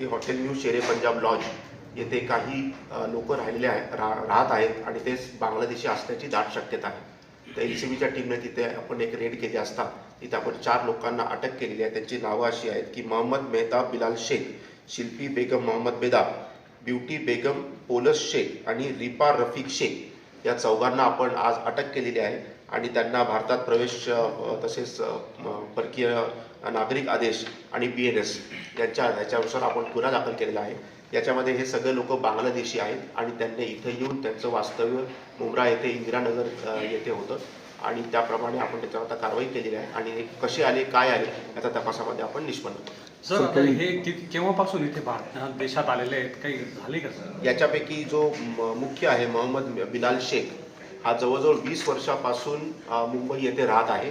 की hotel new शेरे Punjab lodge येथे काही लोक राहिलेले आहे रा राहत आहेत आणि ते बांगलादेशी असण्याची दाट शक्यता आहे. तर एल सी बीच्या टीमने तिथे आपण एक रेड केली असता तिथे आपण चार लोकांना अटक केलेली आहे. त्यांची नावं अशी आहेत की मोहम्मद मेहताब बिलाल शेख शिल्पी बेगम मोहम्मद बेदाब ब्युटी बेगम पोलस शेख आणि रिपा रफिक शेख. या चौघांना आपण आज अटक केलेली आहे. आणि त्यांना भारतात प्रवेश तसेच परकीय नागरिक आदेश आणि बी एन एस यांच्या ह्याच्यानुसार आपण गुन्हा दाखल केलेला आहे. याच्यामध्ये हे सगळे लोक बांगलादेशी आहेत आणि त्यांनी इथं येऊन त्यांचं वास्तव्य मुंब्रा येथे इंदिरानगर येथे होतं. आणि त्याप्रमाणे आपण त्याच्यावर आता कारवाई केलेली आहे. आणि हे कसे आले काय आले याचा तपासामध्ये आपण निष्पन्न. सर हे कि- केव्हापासून इथे भारत देशात आलेले आहेत? काही झाले का सर? याच्यापैकी जो मुख्य आहे मोहम्मद बिलाल शेख हा जवळजवळ वीस वर्षापासून मुंबई येथे राहत आहे.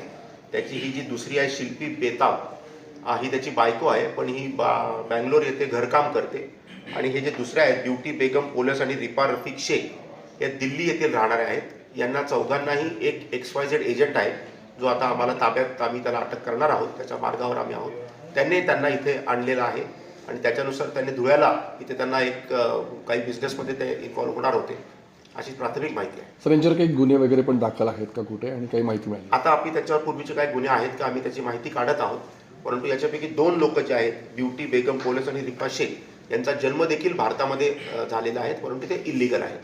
त्याची ही जी दुसरी आहे शिल्पी बेताब ही त्याची बायको आहे पण ही बा बँगलोर येथे घरकाम करते. आणि हे जे दुसरे आहेत ब्युटी बेगम पोलस आणि रिपा रफिक शेख हे दिल्ली येथील राहणारे आहेत. यांना चौघांनाही एक एक्स वाय झेड एजंट आहे जो आता आम्हाला ताब्यात आम्ही त्याला अटक करणार आहोत. त्याच्या मार्गावर आम्ही आहोत. त्यांनी त्यांना इथे आणलेलं आहे. आणि त्याच्यानुसार त्यांनी धुळ्याला इथे त्यांना एक काही बिझनेसमध्ये ते इन्व्हॉल्व्ह होणार होते. अशी प्राथमिक माहिती आहे. सर यांच्यावर काही गुन्हे वगैरे पण दाखल आहेत का कुठे? आणि काही माहिती मिळाली? आता आम्ही त्याच्यावर पूर्वीचे काही गुन्हे आहेत का आम्ही त्याची माहिती काढत आहोत. परंतु याच्यापैकी दोन लोक जे आहेत ब्युटी बेगम पोलस आणि रिपा शेख यांचा जन्म देखील भारतामध्ये झालेला आहे. परंतु ते इलिगल आहे